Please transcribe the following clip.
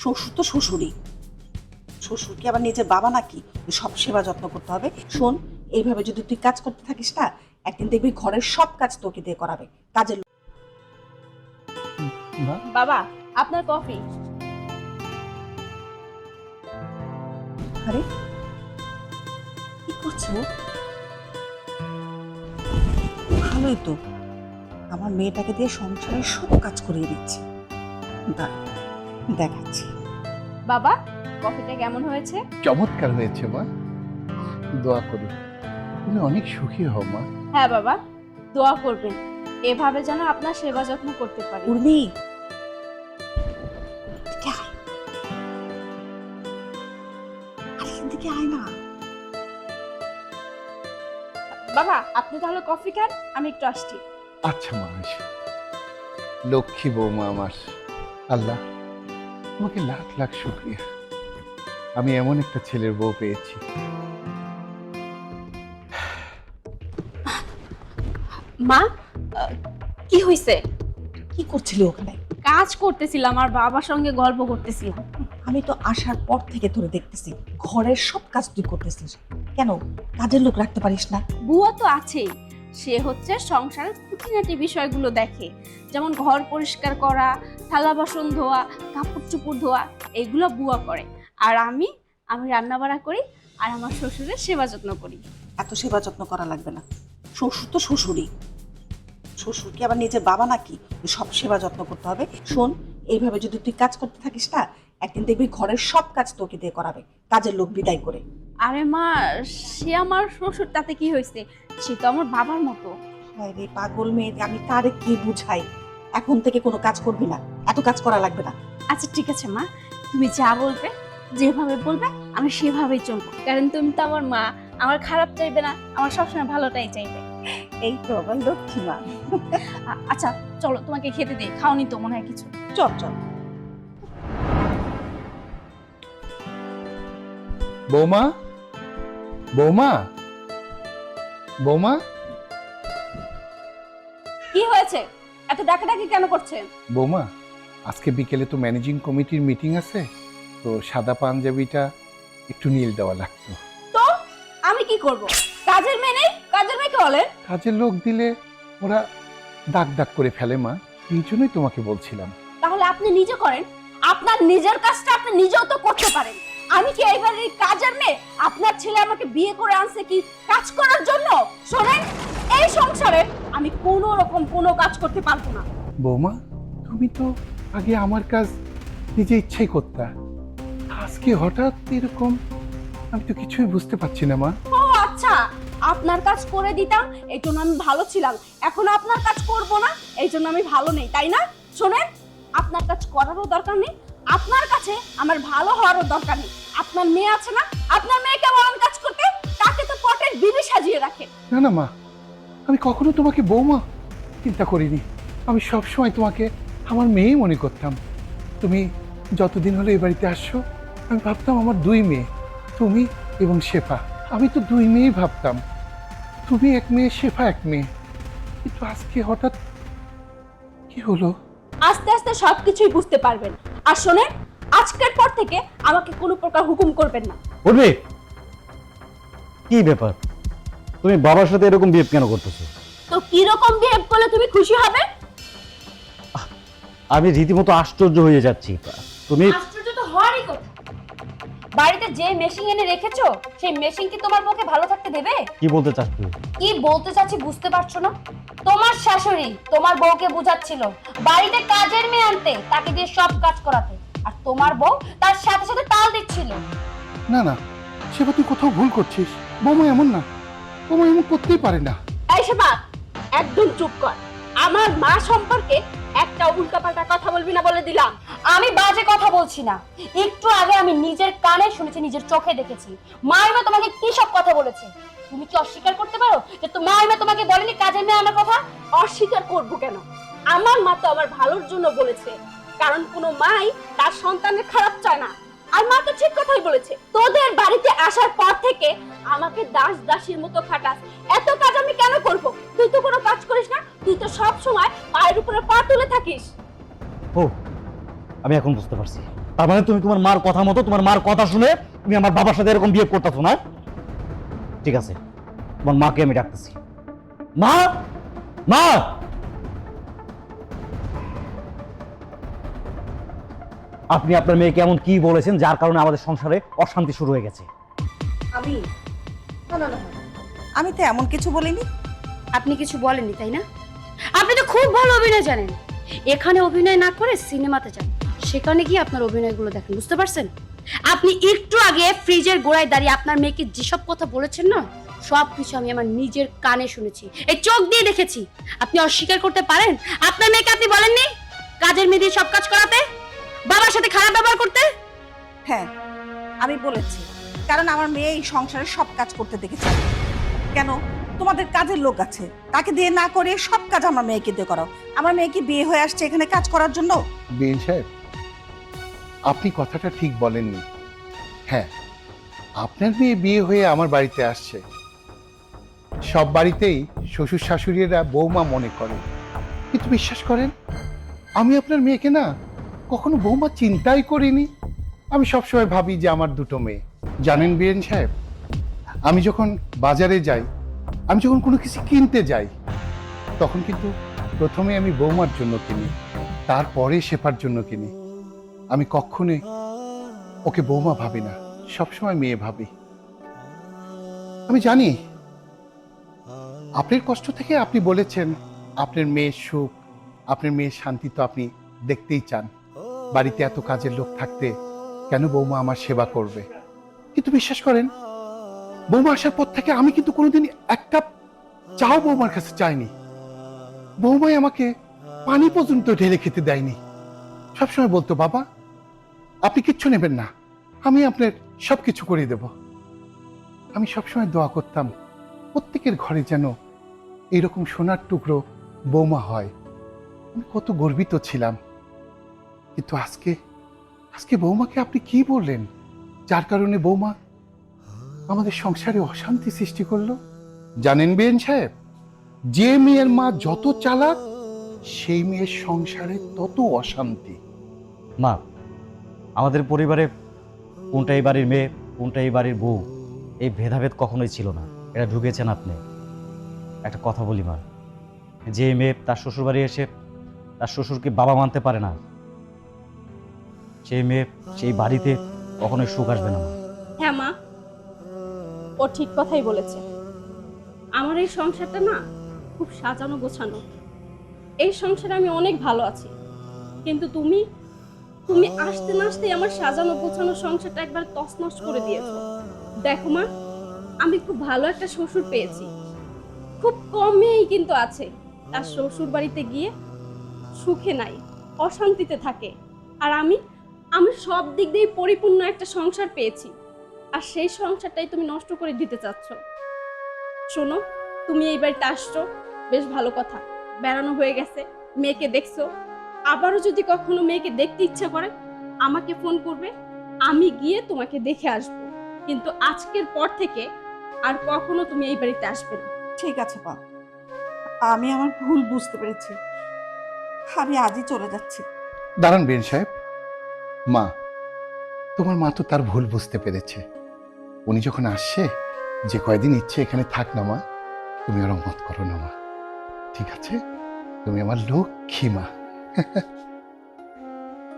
শ্বশুর তো শ্বশুরই। শ্বশুর কি আবার নিজের বাবা নাকি? সব সেবা যত্ন করতে হবে। শোন এইভাবে যদি তুই কাজ করতে থাকিস না একদিন দেখবি ঘরের সব কাজ তোকে দিয়ে করাবে। কাজের বাবা আপনার কফি। আরে কি করছ ভালোই তো। আমার মেয়েটাকে দিয়ে সংসারের সব কাজ করিয়ে দিচ্ছি। দাঁড়া, দেখাচ্ছি। বাবা কফিটা কেমন হয়েছে? চমৎকার হয়েছে মা। দোয়া করি। তুমি অনেক সুখী হও মা। হ্যাঁ বাবা দোয়া করবেন। এভাবে যেন আপনার সেবা যত্ন করতে পারি। উর্মি! বাবা আপনি তাহলে কফি খান আমি একটু আসছি। আচ্ছা মা এসো। লক্ষ্মী বৌমা আমার। আল্লাহ। তোমাকে লাখ লাখ শুক্রিয়া। আমি এমন একটা ছেলের বউ পেয়েছি। মা আহ, কি হয়েছে কি করছিলি ওখানে? কাজ করতেছিলাম আর বাবার সঙ্গে গল্প করতেছিলাম। আমি তো আসার পর থেকে ধরে দেখতেছি। ঘরের সব কাজ তুই করতেছিস। কেন? কাজের লোক রাখতে পারিস না। বুয়া তো আছেই। সে হচ্ছে সংসারের খুঁটিনাটি বিষয়গুলো দেখে। যেমন ঘর পরিষ্কার করা, থালা বাসন ধোয়া, কাপড় চোপড় ধোয়া, এগুলো বুয়া করে। আর আমি আমি রান্না বাড়া করি আর আমার শ্বশুরের সেবা যত্ন করি। এত সেবা যত্ন করা লাগবে না। শ্বশুর তো শ্বশুরই। শ্বশুর কি আবার নিজের বাবা নাকি? সব সেবা যত্ন করতে হবে। শোন, এইভাবে যদি তুই কাজ করতে থাকিস না, একদিন দেখবি ঘরের সব কাজ তোকে দিয়ে করাবে। কাজের লোক বিদায় করে। আরে মা সে আমার শ্বশুর তাতে কি হয়েছে? সে তো আমার বাবার মতো। হায় রে পাগল মেয়ে আমি কারে কি বুঝাই? এখন থেকে কোনো কাজ করবি না এত কাজ করা লাগবে না। আচ্ছা ঠিক আছে মা তুমি যা বলবে যেভাবে বলবে আমি সেভাবেই চলবো। কারণ তুমি তো আমার মা আমার খারাপ চাইবে না আমার সবসময় ভালোটাই চাইবে। এই তো আমার লক্ষ্মী মা। আচ্ছা চলো তোমাকে খেতে দিই খাওনি তো মনে হয় কিছু। চল চল। বৌমা? বৌমা? বৌমা? কি হয়েছে? এত ডাকাডাকি কেন করছেন বৌমা আজকে বিকেলে তো ম্যানেজিং কমিটির মিটিং আছে তো সাদা পাঞ্জাবিটা একটু নীল দেওয়া লাগতো। তো? আমি কি করব? কাজের মেয়ে নেই? কাজের মেয়েকে বলেন কাজের লোক দিলে ওরা দাগ দাগ করে ফেলে মা এই জন্যই তোমাকে বলছিলাম। তাহলে আপনি নিজে করেন। আপনার নিজের কাজটা আপনি নিজেও তো করতে পারেন। আমি কি এইবার এই কাজের মেয়ে? আপনার ছেলে আমাকে বিয়ে করে আনছে কি কাজ করার জন্য? শোনেন এই সংসারে আমি কোনো রকম কোনো কাজ করতে পারব না। বৌমা তুমি তো আগে আমার কাজ নিজে ইচ্ছাই করতা। আজকে হঠাৎ এরকম আমি তো কিছুই বুঝতে পারছি না মা। ও আচ্ছা আপনার কাজ করে দিতাম এই জন্য আমি ভালো ছিলাম। এখন আপনার কাজ করব না এই জন্য আমি ভালো নেই তাই না? শোনেন আপনার কাজ করারও দরকার নেই আপনার কাছে আমার ভালো হওয়ারও দরকার নেই। আপনার মেয়ে আছে না? আপনার মেয়েকে বলেন কাজ করতে তাকে তো পটের বিবি সাজিয়ে রাখে। না না মা আমি কখনো তোমাকে বৌমা চিন্তা করিনি। আমি সব সময় তোমাকে আমার মেয়েই মনে করতাম। তুমি যতদিন হলো এই বাড়িতে আসছো আমি ভাবতাম আমার দুই মেয়ে তুমি এবং শেফা। আমি তো দুই মেয়েই ভাবতাম। তুমি এক মেয়ে শেফা এক মেয়ে। কিন্তু আজকে হঠাৎ কি হলো? আস্তে আস্তে সবকিছুই বুঝতে পারবেন। আর শোনেন আজকের পর থেকে আমাকে কোনো প্রকার হুকুম করবেন না। উঠবি কি ব্যাপার? তুমি বাবার সাথে এরকম বিহেভ কেন করতেছো? তো কি রকম বিহেভ করলে তুমি খুশি হবে? আমি রীতিমতো আশ্চর্য হয়ে যাচ্ছি। তুমি আশ্চর্য তো হওয়ারই কথা। বাড়িতে যে মেশিন এনে রেখেছো সেই মেশিন কি তোমার পক্ষে ভালো থাকতে দেবে? কি বলতে চাচ্ছ কি বলতে চাচ্ছি বুঝতে পারছ না? তোমার শাশুড়ি তোমার বউকে বুঝাচ্ছিল বাড়িতে কাজের মেয়ে আনতে তাকে দিয়ে সব কাজ করাতে। তোমার বউ তার সাথে সাথে তাল দিচ্ছিল। না না শেফা তুই কোথাও ভুল করছিস। বৌমা এমন না। বৌমা এমন করতেই পারে না। এই সেবা একদম চুপ কর। আমার মা সম্পর্কে একটা উল্টাপাল্টা কথা বলবি না বলে দিলাম। আমি বাজে কথা বলছি না। একটু আগে আমি নিজের কানে শুনেছি নিজের চোখে দেখেছি। মাইমা তোমাকে কি সব কথা বলেছে? তুমি কি অস্বীকার করতে পারো যে তো মাইমা তোমাকে বলেনি কাজের মেয়ে আমার কথা? অস্বীকার করব কেন? আমার মা তো আমার ভালোর জন্য বলেছে। কারণ কোনো মাই তার সন্তানের খারাপ চায় না। আর মা তো ঠিক কথাই বলেছে, তোদের বাড়িতে আসার পর থেকে আমাকে দাস দাসীর মতো খাটাস। এত কাজ আমি কেন করব? তুই তো কোনো কাজ করিস না, তুই তো সব সময় পায়ের উপরে পা তুলে থাকিস। ও, আমি এখন বুঝতে পারছি। তার মানে তুমি তোমার মার কথা মতো, তোমার মার কথা শুনে তুমি আমার বাবার সাথে এরকম বিয়ে করতেছো, না? ঠিক আছে, তোমার মাকে আমি ডাকতেছি। মা! মা! আপনি আপনার মেয়েকে এমন কি বলেছেন যার কারণে আমাদের সংসারে অশান্তি শুরু হয়ে গেছে? আমি? না না না না। আমি তো এমন কিছু বলিনি। আপনি কিছু বলেননি তাই না? আপনি তো খুব ভালো অভিনয় জানেন। এখানে অভিনয় না করে সিনেমাতে যান। সেখানে গিয়ে আপনার অভিনয়গুলো দেখেন বুঝতে পারছেন? আপনি একটু আগে ফ্রিজের গোড়ায় দাঁড়িয়ে আপনার মেয়েকে যেসব কথা বলেছেন না সব কিছু আমি আমার নিজের কানে শুনেছি। এই চোখ দিয়ে দেখেছি। আপনি অস্বীকার করতে পারেন? আপনার মেয়েকে আপনি বলেননি? কাজের মেয়ে দিয়ে সব কাজ করাতে? বাবার সাথে খারাপ ব্যবহার করতে? হ্যাঁ আমি বলেছি। কারণ আমার মেয়ে এই সংসারে সব কাজ করতে দেখেছে। কেন? তোমাদের কাজের লোক আছে। তাকে দিয়ে না করে সব কাজ আমার মেয়েকে দিয়ে করাও। আমার মেয়ে কি বিয়ে হয়ে আসছে এখানে কাজ করার জন্য? বিন সাহেব আপনি কথাটা ঠিক বলেননি। হ্যাঁ আপনার মেয়ে বিয়ে হয়ে আমার বাড়িতে আসছে। সব বাড়িতেই শ্বশুর শাশুড়িরা বৌমা মনে করে কিন্তু বিশ্বাস করেন আমি আপনার মেয়েকে না কখনো বৌমা চিন্তাই করিনি। আমি সবসময় ভাবি যে আমার দুটো মেয়ে। জানেন বিএন সাহেব, আমি যখন বাজারে যাই, আমি যখন কোনো কিছু কিনতে যাই, তখন কিন্তু প্রথমে আমি বৌমার জন্য কিনি, তারপরে শেফার জন্য কিনি। আমি কখনোই ওকে বৌমা ভাবি না, সবসময় মেয়ে ভাবি। আমি জানি, আপনার কষ্ট থেকে আপনি বলেছেন, আপনার মেয়ের সুখ, আপনার মেয়ের শান্তি তো আপনি দেখতেই চান। বাড়িতে এত কাজের লোক থাকতে কেন বৌমা আমার সেবা করবে? কিন্তু বিশ্বাস করেন, বৌমা আসার পর থেকে আমি কিন্তু কোনোদিন একটা চাও বৌমার কাছে চাইনি। বৌমাই আমাকে পানি পর্যন্ত ঢেলে খেতে দেয়নি। সবসময় বলতো, বাবা, আপনি কিচ্ছু নেবেন না, আমি আপনার সব কিছু করে দেব। আমি সবসময় দোয়া করতাম, প্রত্যেকের ঘরে যেন এরকম সোনার টুকরো বৌমা হয়। আমি কত গর্বিত ছিলাম। কিন্তু আজকে আজকে বৌমাকে আপনি কি বললেন? যার কারণে বৌমা আমাদের সংসারে অশান্তি সৃষ্টি করল? জানেন বেন সাহেব, যে মেয়ের মা যত চালাক, সেই মেয়ের সংসারে তত অশান্তি। মা, আমাদের পরিবারে কোনটা এই বাড়ির মেয়ে, কোনটা এই বাড়ির বউ, এই ভেদাভেদ কখনোই ছিল না। এটা ঢুকেছেন আপনি। একটা কথা বলি মা, যে মেয়ে তার শ্বশুরবাড়ি এসে তার শ্বশুরকে বাবা মানতে পারে না সেই মেয়ে, সেই বাড়িতে কখনোই সুখ আসবে না মা। হ্যাঁ মা, ও ঠিক কথাই বলেছে। আমার এই সংসারটা না খুব সাজানো গোছানো। এই সংসারে আমি অনেক ভালো আছি। কিন্তু তুমি তুমি আসতে না আসতে আমার সাজানো গোছানো সংসারটা একবার তছনছ করে দিয়েছ। দেখো মা, আমি খুব ভালো একটা শ্বশুর পেয়েছি। খুব কম মেয়েই কিন্তু আছে। তার শ্বশুর বাড়িতে গিয়ে সুখে নাই, অশান্তিতে থাকে। আর আমি আমি সব দিক দিয়ে পরিপূর্ণ একটা সংসার পেয়েছি। আর সেই সংসারটাই তুমি নষ্ট করে দিতে চাচ্ছ। শোনো তুমি এই বাড়িতে আসছো বেশ ভালো কথা। বেড়ানো হয়ে গেছে মেয়েকে দেখছ। আবারও যদি কখনো মেয়েকে দেখতে ইচ্ছা করে আমাকে ফোন করবে আমি গিয়ে তোমাকে দেখে আসব। কিন্তু আজকের পর থেকে আর কখনো তুমি এই বাড়িতে আসবে না। ঠিক আছে পা আমি আমার ভুল বুঝতে পেরেছি। আমি আজই চলে যাচ্ছি। দাঁড়ান বেন সাহেব। মা, তোমার মা তো তার ভুল বুঝতে পেরেছে। উনি যখন আসছে, যে কয়দিন ইচ্ছে এখানে থাক না মা, তুমি ওরম মত করো না মা। ঠিক আছে? তুমি আমার লক্ষ্মী মা।